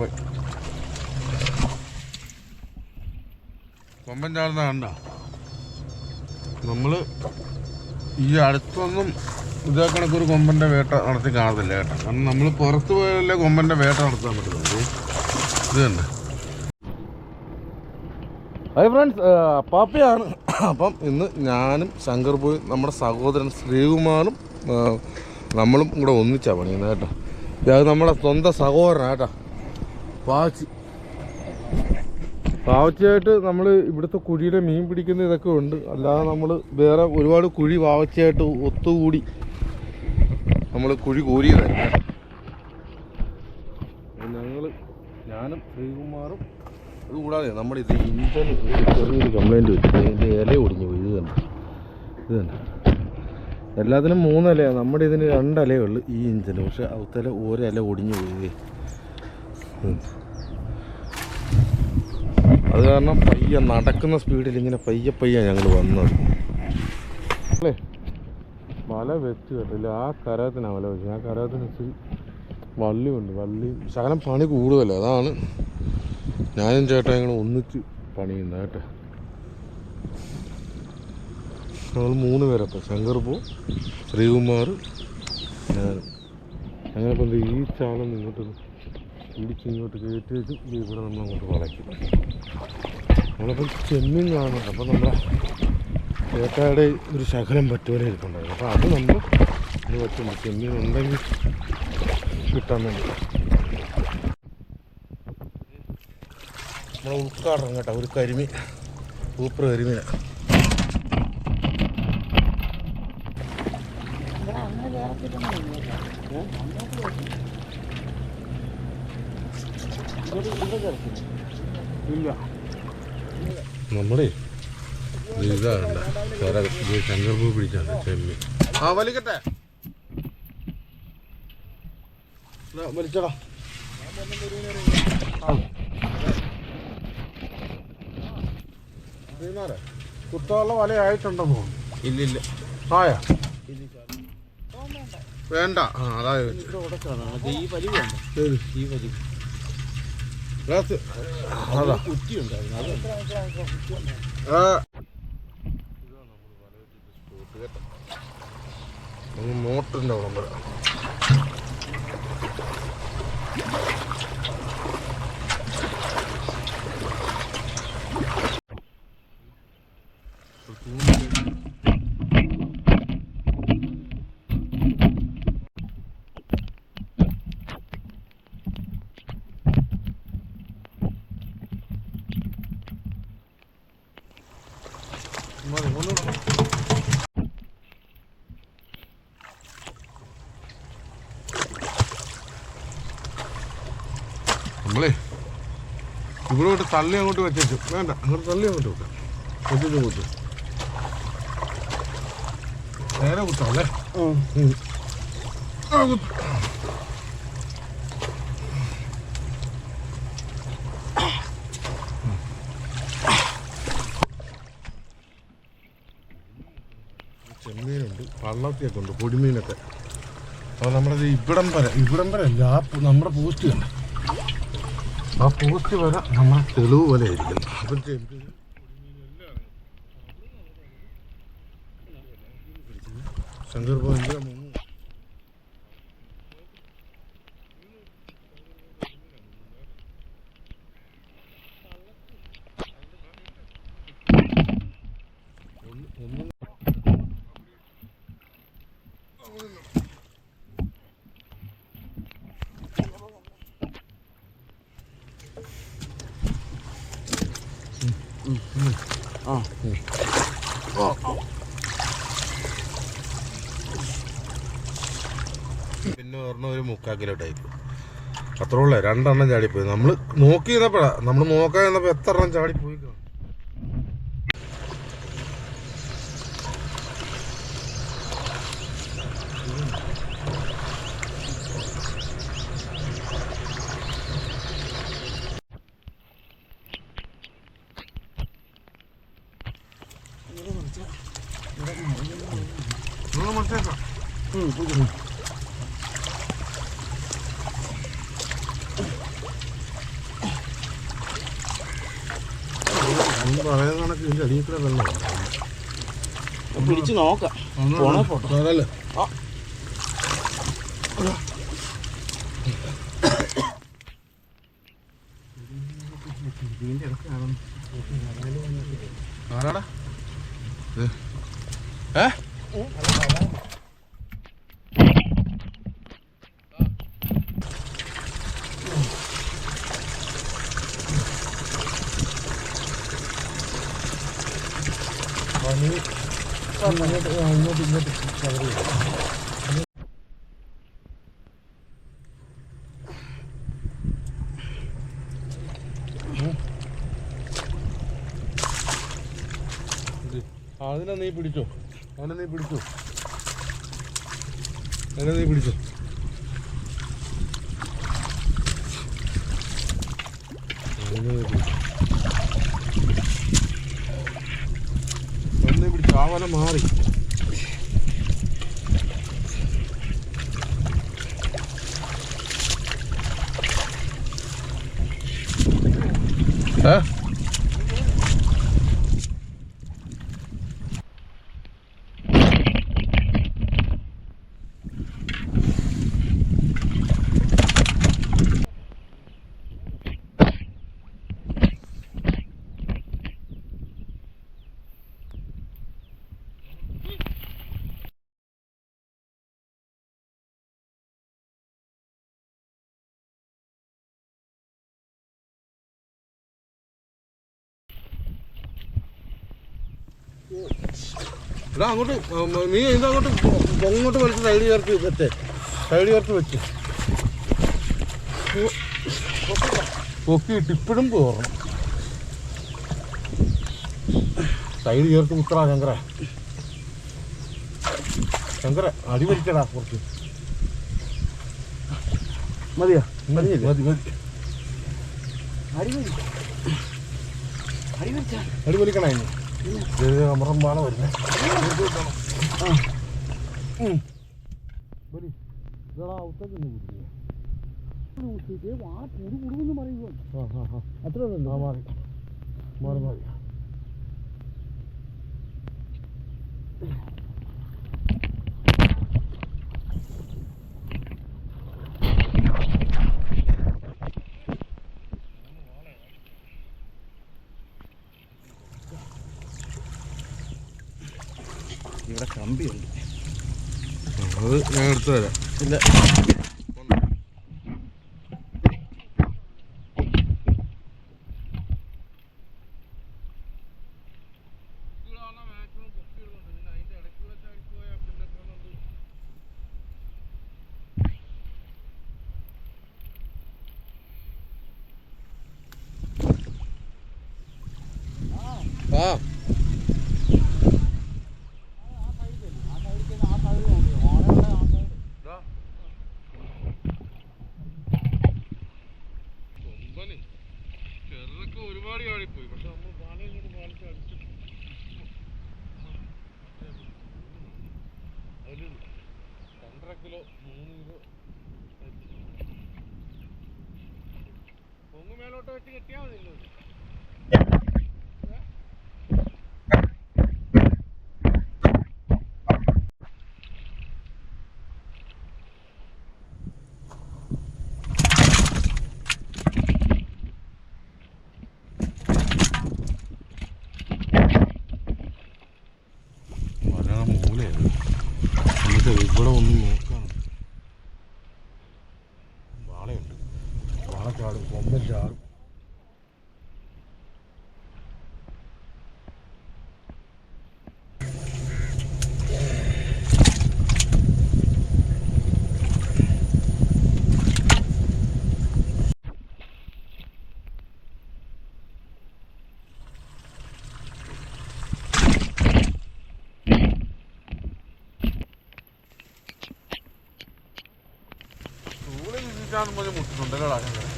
കൊമ്പൻ കൊമ്പൻ ചാടുന്ന കണ്ട? നമ്മൾ ഈ അടുത്തൊന്നും ഇതേ കണക്കൊരു കൊമ്പന്റെ വേട്ട നടത്തി കാണത്തില്ല കേട്ടോ. കാരണം നമ്മൾ പുറത്ത് പോയാലേ കൊമ്പന്റെ വേട്ട നടത്താൻ പറ്റുന്നത് ഇത് തന്നെ ഹായ് ഫ്രണ്ട്സ് പാപ്പയാണ്. അപ്പം ഇന്ന് ഞാനും ശങ്കർ പോയി നമ്മുടെ സഹോദരൻ ശ്രീകുമാറും നമ്മളും കൂടെ ഒന്നിച്ചാണ് പണിയുന്നത് കേട്ടോ. ഇത് നമ്മുടെ സ്വന്തം സഹോദരനാണ് പാച്ചി പാവച്ചയായിട്ട് നമ്മൾ ഇവിടുത്തെ കുഴിയിലെ മീൻ പിടിക്കുന്ന ഇതൊക്കെ ഉണ്ട്. അല്ലാതെ നമ്മൾ വേറെ ഒരുപാട് കുഴി പാവച്ചയായിട്ട് ഒത്തുകൂടി നമ്മൾ കുഴി കോരിയതായിരുന്നു ഞങ്ങൾ ഞാനും ശ്രീകുമാറും അതുകൂടാതെ നമ്മുടെ ഇത് ഇഞ്ചൻ ചെറിയൊരു കംപ്ലൈന്റ് വെച്ചു ഇതിന്റെ ഇല ഒടിഞ്ഞു പോയി. ഇത് തന്നെ. ഇത് തന്നെ. എല്ലാത്തിനും മൂന്നിലയാണ് നമ്മുടെ ഇതിന് രണ്ടിലയേ ഉള്ളൂ ഈ ഇഞ്ചിന്. പക്ഷെ അവത്തല ഒരില ഒടിഞ്ഞു പോയി. അത് കാരണം പയ്യെ നടക്കുന്ന സ്പീഡിൽ ഇങ്ങനെ പയ്യെ പയ്യെ ഞങ്ങൾ വന്നത്. അല്ലേ? മല വെച്ച് കേട്ടില്ല ആ കരകത്തിനാണ് മല വെച്ചത് ആ കരകത്തിന് വള്ളിയുണ്ട്. വള്ളി ശകലം പണി കൂടുതലേ. അതാണ് ഞാനും ചേട്ടാ ഞങ്ങൾ ഒന്നിച്ച് പണിയുന്നത് കേട്ടോ. ഞങ്ങൾ മൂന്ന് പേരപ്പം ശങ്കർ പോ ശ്രീകുമാർ ഞാനും. ഞങ്ങളിപ്പോൾ ഈ ചാലം ഇങ്ങോട്ട് ഇടിച്ച് ഇങ്ങോട്ട് കയറ്റി വെച്ച് ഇത് ഇവിടെ നമ്മൾ അങ്ങോട്ട് വളയ്ക്കും. നമ്മളപ്പം ചെമ്മീൻ കാണുന്നുണ്ട് അപ്പം നമ്മുടെ ചേട്ടയുടെ ഒരു ശകലം പറ്റുപോലെ ഇരിപ്പുണ്ടായിരുന്നു. അപ്പോൾ അത് നമ്മൾ ഇത് പറ്റുന്നു ചെമ്മീൻ ഉണ്ടെങ്കിൽ കിട്ടാൻ വേണ്ടി. നമ്മളെ ഉൾക്കാടണം കേട്ടോ. ഒരു കരിമീൻ സൂപ്പർ നമ്മുടെ ഇതാണ്ട. ശങ്കർപൂ പിടിച്ചാണ് ചെമ്മീൻ. ആ വലിക്കട്ടെ. വലിച്ചടാ. വല ആയിട്ടുണ്ടെന്ന് തോന്നുന്നു ഇല്ലില്ല ആയാ? വേണ്ട. ആ അതായത്. ഈ വലിവ് വേണ്ട. ഈ വലിവ്. ഗ്ലാസ്. അതാ ആ. അങ്ങ് മോട്ടറിന്റെ അവിടെ വരാം മതി, ഒന്നുകൂടെ. നമ്മളേ ഇവിടോട്ട് തള്ളി അങ്ങോട്ട് വെച്ചു വേണ്ട അങ്ങോട്ട് തള്ളി അങ്ങോട്ട് വെക്കാം. വെച്ചു കൂട്ടു നേരെ കുത്താം അല്ലേ. ചെമ്മീനുണ്ട് പള്ളത്തിയൊക്കെ ഉണ്ട് പൊടിമീനൊക്കെ. അപ്പോൾ നമ്മുടെ ഇവിടം വരെ ഇവിടം വരെ അല്ല ആ നമ്മുടെ പോസ്റ്റ് കണ്ട. ആ പോസ്റ്റ് വര നമ്മുടെ തെളിവ് പോലെ ആയിരിക്കും. ശങ്കർ പോയിന്റ് ഒന്നും ആ പിന്നെ ഒരു മുക്കാൽ കിലോ ടൈപ്പ് അത്രേ ഉള്ളേ. രണ്ടെണ്ണം ചാടിപ്പോയി. നമ്മൾ നോക്കി നിന്നപ്പോഴാ നമ്മൾ നോക്കാൻ എത്ര എണ്ണം ചാടിപ്പോയി? പറയുന്ന കണക്ക് ഇതിന്റെ അടിയിൽ കൂടെ വെള്ളം നോക്കാം പോണ ഫോട്ടോ ഇങ്ങോട്ട് ഇങ്ങോട്ട് കവർ ചെയ്യാം അതിനെ നീ പിടിച്ചോ. അവനെ നീ പിടിച്ചോ? അതിനെ നീ പിടിച്ചോ? അതിനെ നീ പിടിച്ചോ. അവനെ നീ പിടിച്ചോ ആ എടാ അങ്ങോട്ട് നീ നീ അങ്ങോട്ട് പൊങ്ങോട്ട് വലിച്ച് സൈഡ് ചേർത്ത് വെച്ചേ സൈഡ് ചേർത്ത് വെച്ച്. പൊക്കിയിട്ട് ഇപ്പോഴും പോറണം സൈഡ് ചേർത്ത് കുത്തറാ ശങ്കര ശങ്കര അടി വലിക്കടാ കുറച്ച്. മതിയാ? മതി മതി മതി. അടി വലിക്കണ അമറം പാള വരുന്നേ അത്ര മാറി മാറി മാറി ഇവിടെ കമ്പിയുണ്ട് അത് ഞാൻ വരാം. ഇല്ല ആ കൊമ്പന് ചെറുതൊക്കെ ഒരുപാട് ചാടിപ്പോയി പക്ഷെ നമ്മൾ പാലം ഇങ്ങോട്ട് പാലിച്ച് അടിച്ചു അതിൽ രണ്ടര കിലോ മൂന്ന് കിലോ പൊങ്ങ് മേലോട്ട് വെച്ച് കെട്ടിയാൽ മതി ഇന്ന്. മലയാള മൂലയാണ് നമുക്ക് ഇവിടെ ഒന്ന് നോക്കാം വാളയുണ്ട് വാള ചാടും കൊമ്പൻ ചാടും ചൂളി ചുറ്റിച്ചാന്നും പറഞ്ഞ് കേടാക്കുന്നത്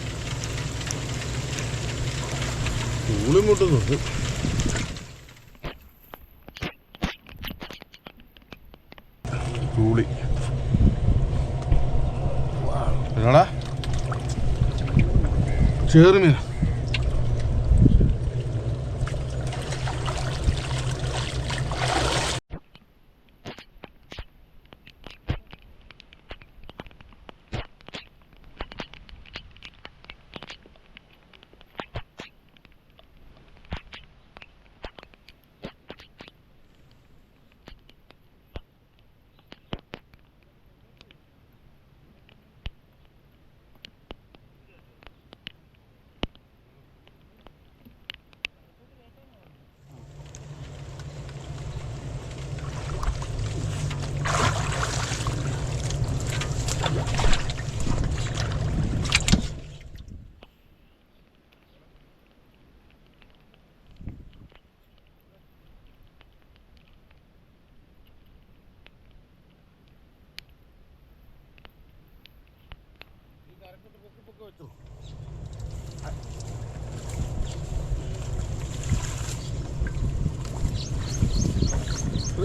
ചൂളി മുട്ടുന്നുണ്ട്. ചൂളി ചേറുമീന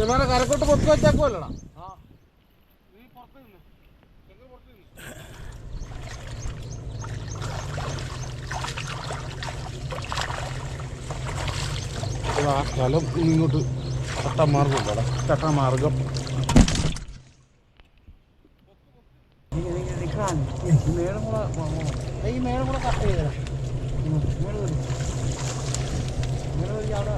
വിമാനം കരക്കോട്ട് പൊക്കി വെച്ചേക്കുമല്ലടാ ആ സ്ഥലം ഇങ്ങോട്ട് ചട്ടമാർഗം ഉണ്ടടാ ചട്ടമാർഗം. മേളം കൂടെ ഈ മേളം കൂടെ കട്ട് ചെയ്തരാ. മേളം വരി അവിടെ.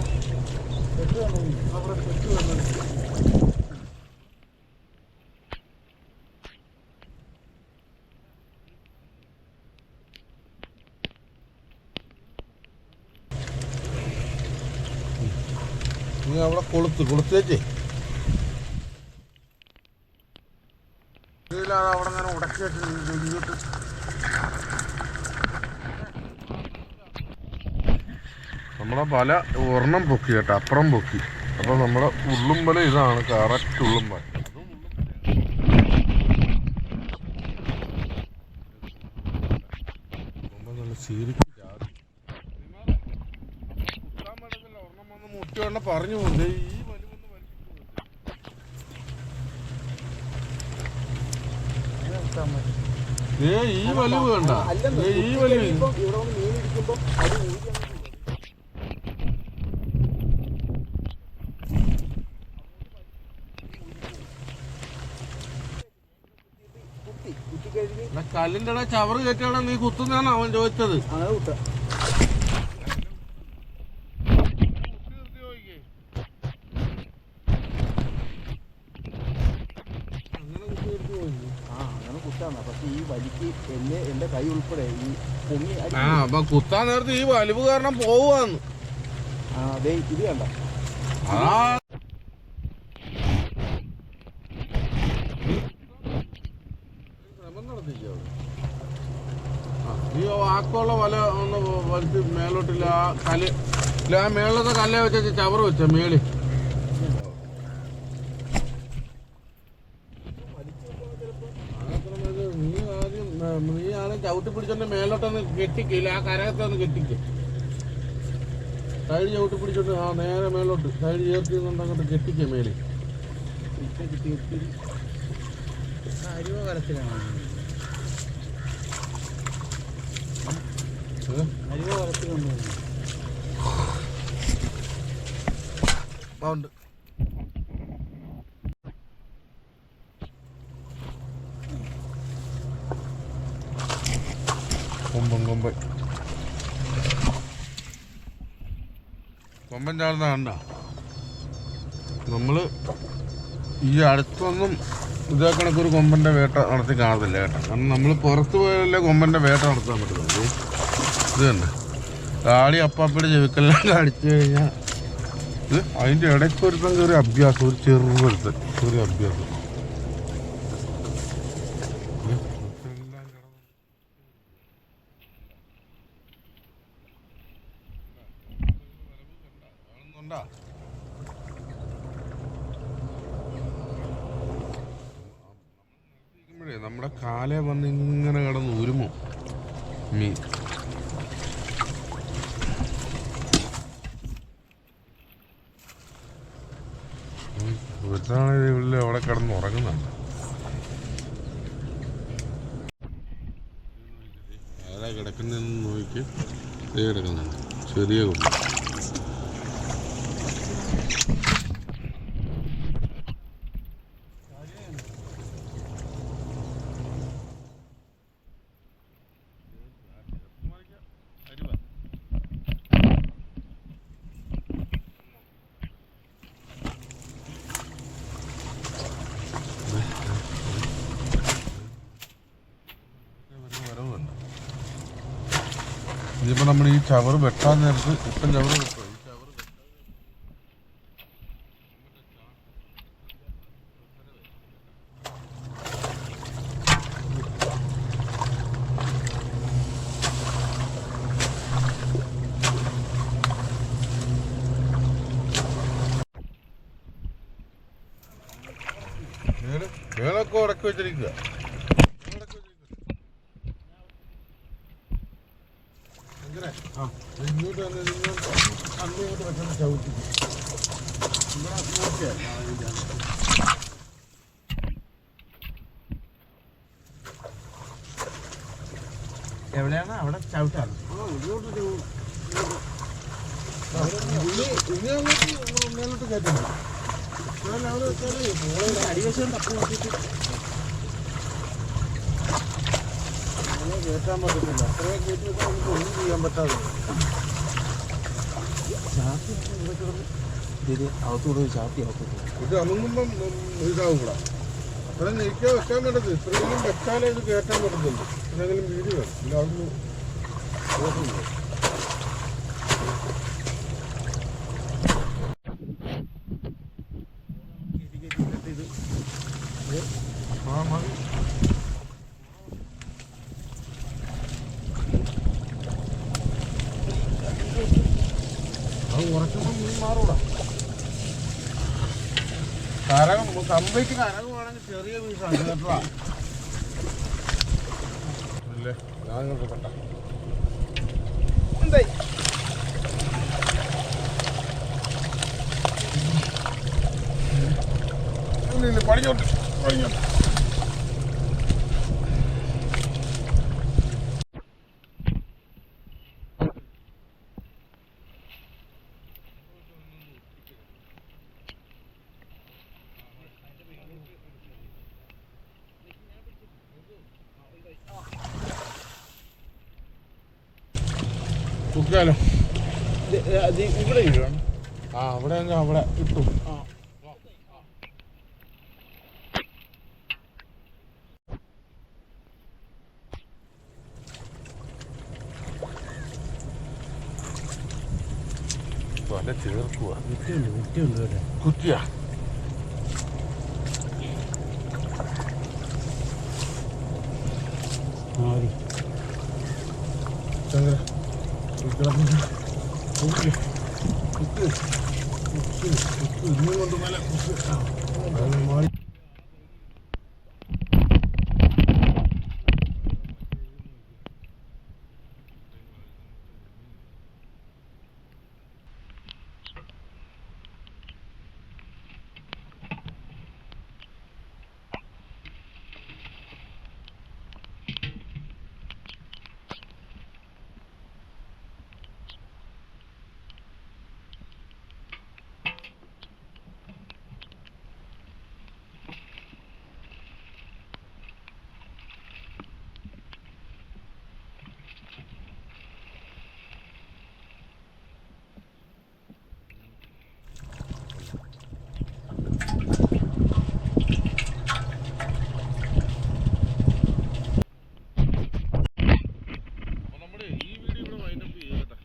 അവിടെ കൊളുത്ത് കൊളുത്തേച്ചേ അവിടെ അങ്ങനെ ഉടക്കി വെച്ച് ഇങ്ങോട്ട് നമ്മളെ വല ഒരെണ്ണം പൊക്കി കേട്ടോ അപ്പുറം പൊക്കി. അപ്പൊ നമ്മുടെ ഉള്ളും വല ഇതാണ് കറക്റ്റ് ഉള്ളും വല. പറഞ്ഞു ഈ ഏ ഈ വലിവ് വേണ്ട ഈ വലിവ്. ഇവിടെ മീൻ ഇരിക്കുമ്പോ അത് ഊരി അങ്ങ് പോകും. കുത്തി കുത്തി കഴിഞ്ഞ് എടാ, കല്ലിന്റെ ചവറ് കയറ്റിയാണ് നീ കുത്തുന്ന അവൻ ചോദിച്ചത്. ആ ആ അപ്പൊ കുത്താൻ നേരത്ത് ഈ വലിവ് കാരണം പോവാന്ന് ആ അതെ ഇത് കണ്ട? അതാ ആ, ഈ ആക്കുള്ള വല ഒന്ന് വലിച്ച് മേലോട്ടില്ല ആ കല്ല് ഇല്ല ആ മേളത്തെ കല്ലേ വെച്ച ചവറ് വെച്ച മേളി. നീ ആദ്യം നീ ആദ്യം ചവിട്ടി പിടിച്ചോണ്ട് മേലോട്ടൊന്ന് കെട്ടിക്കില്ല ആ കരകത്തൊന്ന് കെട്ടിക്ക്. സൈഡ് ചവിട്ടി പിടിച്ചോണ്ട് ആ നേരെ മേലോട്ട് സൈഡ് ചേർത്തി അങ്ങോട്ട് കെട്ടിക്ക കിട്ടി അരിവ കലത്തിലാണ് ഏ? അരിവ കലത്തിലുണ്ട് ആ, ഉണ്ട് കൊമ്പൻ കൊമ്പൻ കൊമ്പൻ ചാടുന്ന കണ്ട? നമ്മൾ ഈ അടുത്തൊന്നും ഇതേ കണക്കൊരു കൊമ്പന്റെ വേട്ട നടത്തി കാണത്തില്ല കേട്ടോ. കാരണം നമ്മൾ പുറത്ത് പോയാലല്ലേ കൊമ്പന്റെ വേട്ട നടത്താൻ പറ്റുള്ളൂ ഇത് തന്നെ. കാളി അപ്പാപ്പയുടെ ചെവിക്കെല്ലാം കഴിഞ്ഞാൽ ഇത് അതിന്റെ ഇടയ്ക്ക് ഒരുത്തൻ ഒരു അഭ്യാസം ഒരു ചെറുപടുത്ത് ഒരു അഭ്യാസം. നമ്മുടെ കാലേ വന്ന് ഇങ്ങനെ കിടന്ന് ഉരുമോ. മീൻ. ഒരുത്താണ് ഇവിടെ അവിടെ കിടന്ന് ഉറങ്ങുന്നുണ്ട് ആരാ കിടക്കുന്നതെന്ന് നോക്കി കിടക്കുന്നുണ്ട്. ചെറിയ കുട്ടി. നമ്മൾ ഈ ചവറ് വെട്ടാൻ നേരത്ത് ഇപ്പം ചവറ് വെട്ടോ മേളൊക്കെ ഉടക്കി വെച്ചിരിക്കുക ശങ്കരേ ഇങ്ങോട്ട് വന്ന് ഇങ്ങോട്ട് അങ്ങോട്ട് വെക്കണം ചവിട്ടി ഇവിടെ നോക്കിയാൽ എവിടെയാണ് അവിടെ ചവിട്ടാണ്. മേലോട്ട് കയറ്റുന്നു അവിടെ വെച്ചാലേ മോളെ അടിവശം തപ്പ് നോക്കിയിട്ട് മോളെ കയറ്റാൻ പറ്റത്തില്ല അത്രയും കയറ്റി വെച്ചാൽ നമുക്ക് ഒന്നും ചെയ്യാൻ പറ്റാതെ ചാത്തി ഇവിടെ കിടന്ന് ഇത് അകത്തൂടെ അമുങ്ങുമ്പം ഇതാവും കൂടെ അത്രയും നീക്കാൻ വെക്കാൻ പറ്റത്തില്ല ഇത്രയും വെച്ചാലേ ഇത് കയറ്റാൻ പറ്റത്തുള്ളൂ. എന്തെങ്കിലും വീട് വേണം. ഇല്ല അതൊന്നും കുറച്ചുമ്പോൾ മീൻ മാറൂടാ കരകം കംപ്ലീറ്റ് കരകമാണെങ്കിൽ ചെറിയ പീസാണ് കേട്ടോ അല്ലേ ഞാൻ ഇങ്ങോട്ട് കണ്ട എന്തായി ഇല്ല ഇല്ല പടിഞ്ഞോട്ട് പടിഞ്ഞോട്ട് കുക്കാലോ ഇവിടെ വീഴണം ആ അവിടെ അങ്ങ് അവിടെ ഇട്ടു. വല ചേർക്കുക വിറ്റുണ്ട് വിറ്റുണ്ട് കേട്ടോ. കുറ്റിയാ ആ മതി ചന്ദ്ര കൊണ്ട് മേലെ കുത്തി ആ, അത് മാറി നമ്മുടെ ഈ വീഡിയോ ഇവിടെ വൈൻഡപ്പ് ചെയ്യാം കേട്ടോ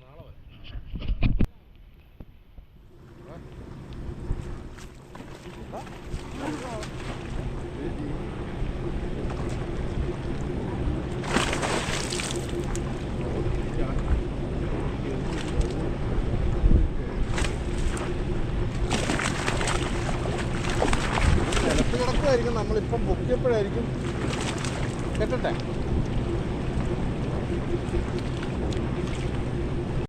നാളെ വരെ ചിലപ്പോൾ കിടക്കുമായിരിക്കും നമ്മളിപ്പം പൊക്കിയപ്പോഴായിരിക്കും കെട്ടട്ടെ